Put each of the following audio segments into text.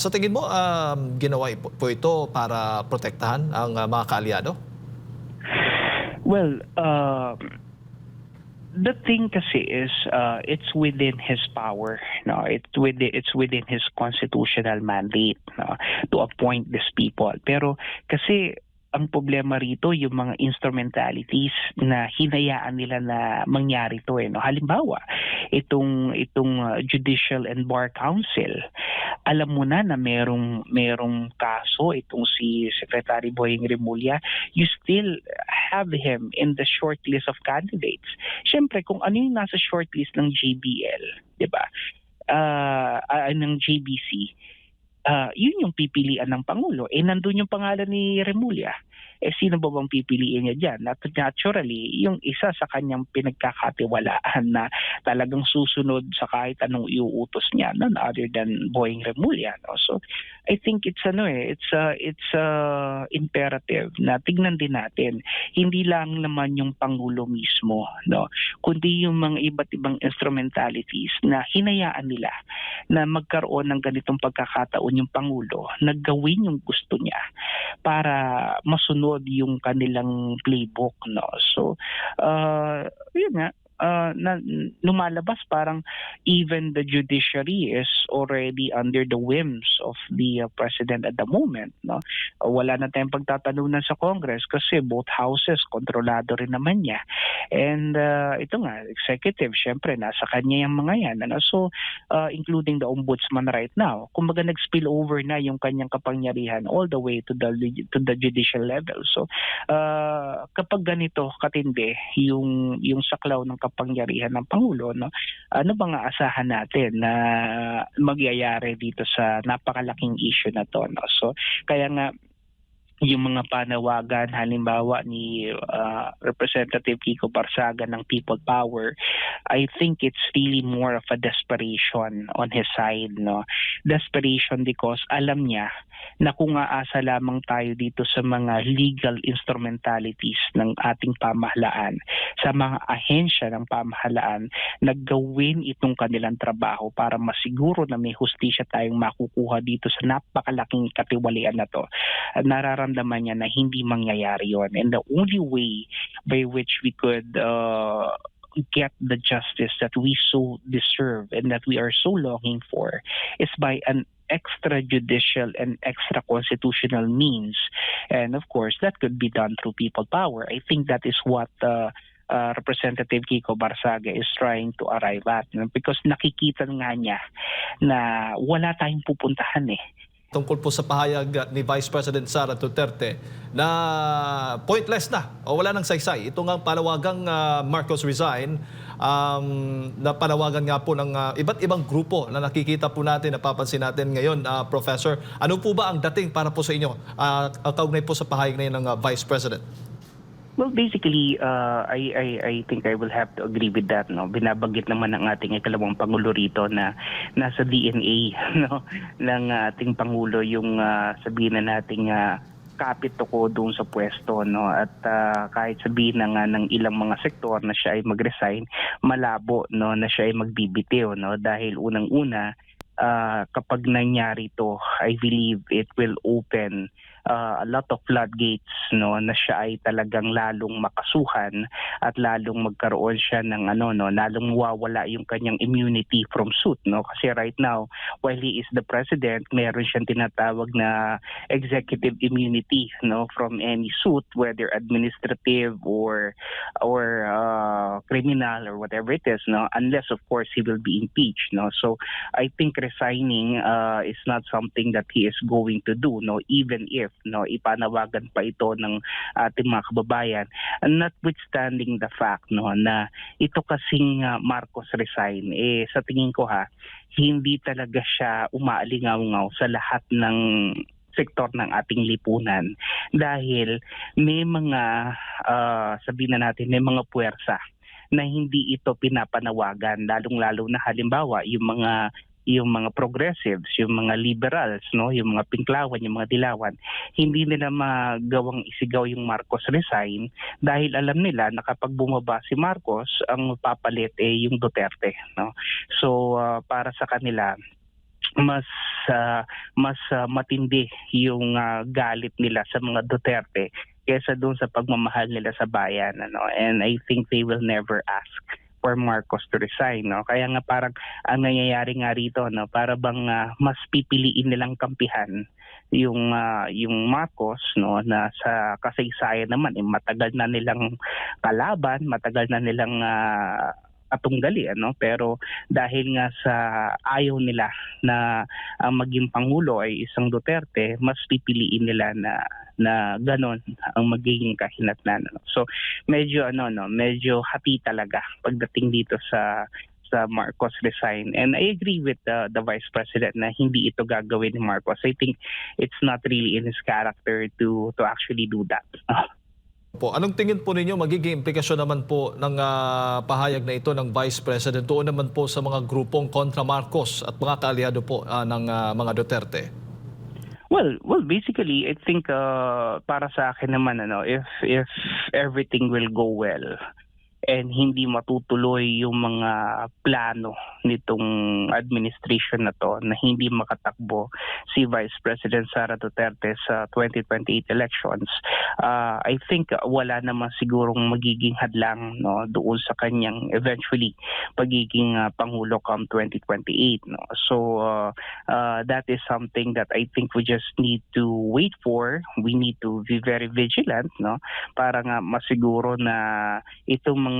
Sa tingin mo, um, ginawa po ito para protektahan ang uh, mga kaalyado? Well, uh, the thing kasi is uh, it's within his power no? It's within it's within his constitutional mandate no? To appoint these people. Pero kasi ang problema rito yung mga instrumentalities na hinayaan nila na mangyari to eh no? Halimbawa itong itong uh, Judicial and Bar Council alam mo na na merong merong kaso itong si Secretary Boying Remulla. You still have him in the short list of candidates. Siyempre, kung ano yung nasa shortlist ng JBL, di ba? Uh, uh, ng JBC, uh, yun yung pipilian ng Pangulo. Eh, nandun yung pangalan ni Remulla. Eh, sino ba bang pipiliin niya dyan? At naturally, yung isa sa kanyang pinagkakatiwalaan na talagang susunod sa kahit anong iuutos niya, none other than Boying Remulla. No? So, I think it's ano eh, it's uh, it's uh, imperative na tignan din natin hindi lang naman yung pangulo mismo, no, kundi yung mga iba't ibang instrumentalities na hinayaan nila na magkaroon ng ganitong pagkakataon yung pangulo na gawin yung gusto niya para masunod yung kanilang playbook, no. So, uh, yun nga, uh, na lumalabas parang even the judiciary is already under the whims of the uh, president at the moment no? Uh, wala na tayong pagtatalunan sa Congress kasi both houses kontrolado rin naman niya. And uh, ito nga executive syempre nasa kanya yung mga yan ano? So uh, including the ombudsman right now kumbaga nag-spill over na yung kanyang kapangyarihan all the way to the to the judicial level. So uh, kapag ganito katindi yung yung saklaw ng kapangyarihan ng Pangulo, no? ano bang aasahan natin na magyayari dito sa napakalaking issue na to? No? So, kaya nga, yung mga panawagan halimbawa ni uh, Representative Kiko Barsaga ng People Power I think it's really more of a desperation on his side no? Desperation because alam niya na kung aasa lamang tayo dito sa mga legal instrumentalities ng ating pamahalaan sa mga ahensya ng pamahalaan na gawin itong kanilang trabaho para masiguro na may hustisya tayong makukuha dito sa napakalaking katiwalian na to. Nararamdaman niya na hindi mangyayari yon and the only way by which we could uh, get the justice that we so deserve and that we are so longing for is by an extrajudicial and extra constitutional means. And of course that could be done through people power. I think that is what uh, uh, Representative Kiko Barsaga is trying to arrive at because nakikita nga niya na wala tayong pupuntahan eh tungkol po sa pahayag ni Vice President Sara Duterte na pointless na o wala nang saysay. Ito nga ang uh, Marcos resign um, na panawagan nga po ng uh, iba't ibang grupo na nakikita po natin, napapansin natin ngayon, uh, Professor. Ano po ba ang dating para po sa inyo uh, kaugnay po sa pahayag na yun ng uh, Vice President? Well, basically, uh, I, I, I think I will have to agree with that. No? Binabanggit naman ng ating ikalawang Pangulo rito na nasa DNA no? ng ating Pangulo yung uh, sabihin na nating uh, kapit ko doon sa pwesto no at uh, kahit sabihin na nga ng ilang mga sektor na siya ay mag-resign malabo no na siya ay magbibitiw no dahil unang-una uh, kapag nangyari to I believe it will open uh, a lot of floodgates no na siya ay talagang lalong makasuhan at lalong magkaroon siya ng ano no lalong mawawala yung kanyang immunity from suit no. Kasi right now while he is the president meron siyang tinatawag na executive immunity no from any suit whether administrative or or uh, criminal or whatever it is no unless of course he will be impeached no. So i think resigning uh, is not something that he is going to do no even if no ipanawagan pa ito ng ating mga kababayan notwithstanding the fact no na ito kasing uh, Marcos resign. Eh sa tingin ko ha hindi talaga siya umaalingaw-ngaw sa lahat ng sektor ng ating lipunan dahil may mga uh, sabihin na natin may mga puwersa na hindi ito pinapanawagan lalong-lalo na halimbawa yung mga yung mga progressives, yung mga liberals, no, yung mga pinklawan, yung mga dilawan, hindi nila magawang isigaw yung Marcos resign dahil alam nila na kapag bumaba si Marcos, ang papalit eh yung Duterte, no. So uh, para sa kanila mas ah, mas ah, matindi yung ah, galit nila sa mga Duterte kesa doon sa pagmamahal nila sa bayan ano and I think they will never ask for Marcos to resign no? Kaya nga parang ang nangyayari nga rito no? Para bang ah, mas pipiliin nilang kampihan yung ah, yung Marcos no? Na sa kasaysayan naman eh, matagal na nilang kalaban matagal na nilang ah, atunggali ano? Pero dahil nga sa ayaw nila na ang maging pangulo ay isang Duterte mas pipiliin nila na na ganon ang magiging kahinatnan ano. so medyo ano no? Medyo hati talaga pagdating dito sa sa Marcos resign. And I agree with the, the vice president na hindi ito gagawin ni Marcos. I think it's not really in his character to to actually do that Po, anong tingin po ninyo magiging implikasyon naman po ng ah, pahayag na ito ng Vice President doon naman po sa mga grupong kontra Marcos at mga kaalyado po ah, ng ah, mga Duterte? Well, well, basically, I think uh, para sa akin naman, ano, if if everything will go well and hindi matutuloy yung mga plano nitong administration na to na hindi makatakbo si Vice President Sara Duterte sa 2028 elections, uh, I think wala naman sigurong magiging hadlang no doon sa kanyang eventually pagiging uh, pangulo come 2028 no. So uh, uh, that is something that I think we just need to wait for. We need to be very vigilant, no, para nga masiguro na itong mga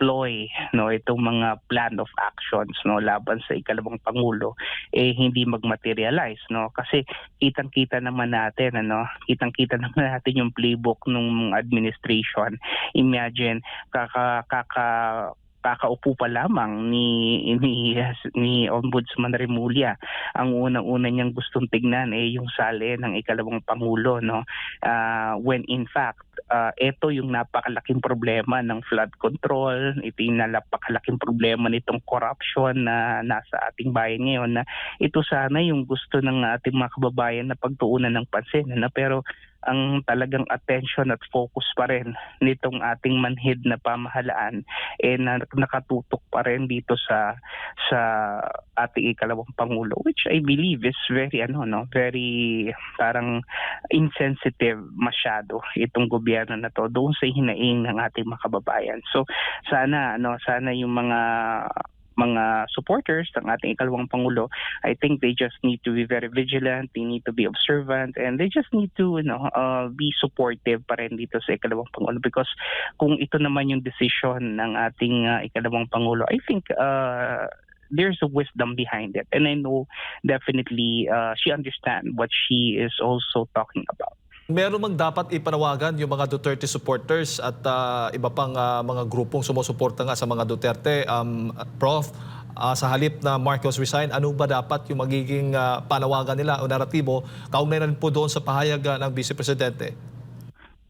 ploy no itong mga plan of actions no laban sa ikalawang pangulo eh hindi magmaterialize no? Kasi kitang-kita naman natin ano kitang-kita naman natin yung playbook ng administration. Imagine kaka kaka kakaupo pa lamang ni ni ni Ombudsman Remulla. Ang unang-una niyang gustong tignan eh yung sali ng ikalawang pangulo no? Ah, when in fact ah, ito yung napakalaking problema ng flood control. Ito yung napakalaking problema nitong corruption na nasa ating bayan ngayon na ito sana yung gusto ng ating mga kababayan na pagtuunan ng pansin na pero ang talagang attention at focus pa rin nitong ating manhid na pamahalaan eh na, nakatutok pa rin dito sa sa ating ikalawang pangulo which I believe is very ano no very parang insensitive masyado itong gobyerno na to doon sa hinaing ng ating mga kababayan. So sana ano sana yung mga mga supporters ng ating ikalawang pangulo I think they just need to be very vigilant they need to be observant and they just need to you know uh, be supportive pa rin dito sa ikalawang pangulo. Because kung ito naman yung decision ng ating uh, ikalawang pangulo I think uh, there's a wisdom behind it. And I know definitely uh, she understand what she is also talking about Meron mang dapat ipanawagan yung mga Duterte supporters at ah, iba pang ah, mga grupong sumusuporta nga sa mga Duterte. Um, Prof, ah, sa halip na Marcos resign, ano ba dapat yung magiging ah, panawagan nila o naratibo kaugnay na po doon sa pahayag ah, ng Vice Presidente?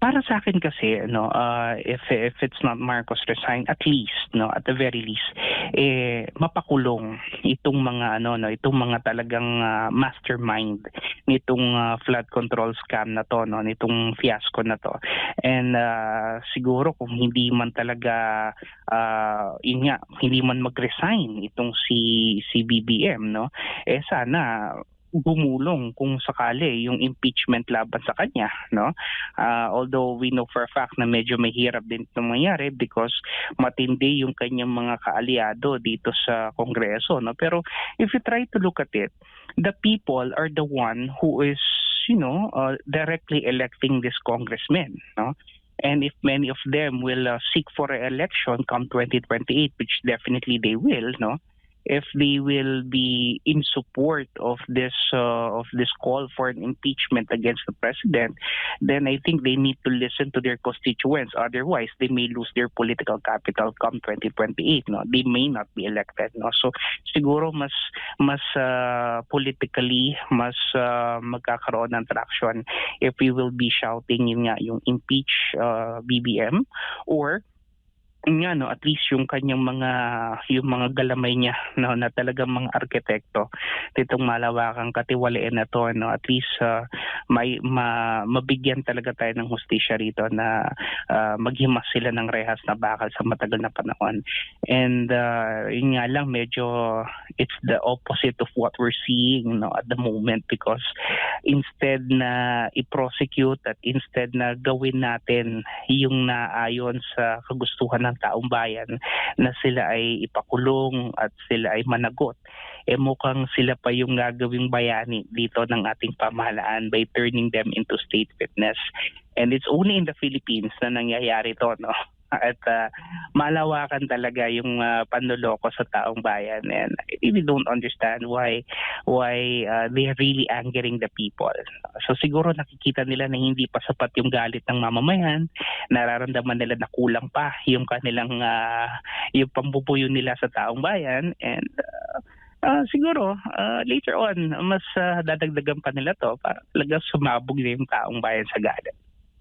Para sa akin kasi no uh, if if it's not Marcos resign at least no at the very least eh mapakulong itong mga ano no itong mga talagang ah, mastermind nitong ah, flood control scam na to no nitong fiasco na to. And ah, siguro kung hindi man talaga ah, yun hindi man mag-resign itong si si BBM no eh sana gumulong kung sakali yung impeachment laban sa kanya no Uh, although we know for a fact na medyo mahirap din itong mangyari because matindi yung kanyang mga kaalyado dito sa Kongreso. No? Pero if you try to look at it, the people are the one who is, you know, uh, directly electing this congressman. No? And if many of them will uh, seek for election come 2028, which definitely they will, no? If they will be in support of this uh, of this call for an impeachment against the president, then I think they need to listen to their constituents. Otherwise, they may lose their political capital come 2028. No, they may not be elected. No, so siguro mas mas uh, politically mas uh, magkakaroon ng traction if we will be shouting yun nga yung impeach uh, BBM or nga no at least yung kanyang mga yung mga galamay niya no na talagang mga arkitekto nitong malawakang katiwalian na to no at least ah, may ma, mabigyan talaga tayo ng hustisya rito na ah, maghimas sila ng rehas na bakal sa matagal na panahon. And uh, yun nga lang medyo it's the opposite of what we're seeing no at the moment because instead na i-prosecute at instead na gawin natin yung naayon sa kagustuhan ng taong bayan na sila ay ipakulong at sila ay managot. Eh mukhang sila pa yung gagawing bayani dito ng ating pamahalaan by turning them into state witness. And it's only in the Philippines na nangyayari to no at uh, malawakan talaga yung uh, panloloko sa taong bayan and I don't understand why why uh, they're really angering the people. So siguro nakikita nila na hindi pa sapat yung galit ng mamamayan, nararamdaman nila na kulang pa yung kanilang uh, yung pambubuyo nila sa taong bayan and uh, uh, siguro uh, later on mas uh, dadagdagan pa nila to para talaga sumabog na yung taong bayan sa galit.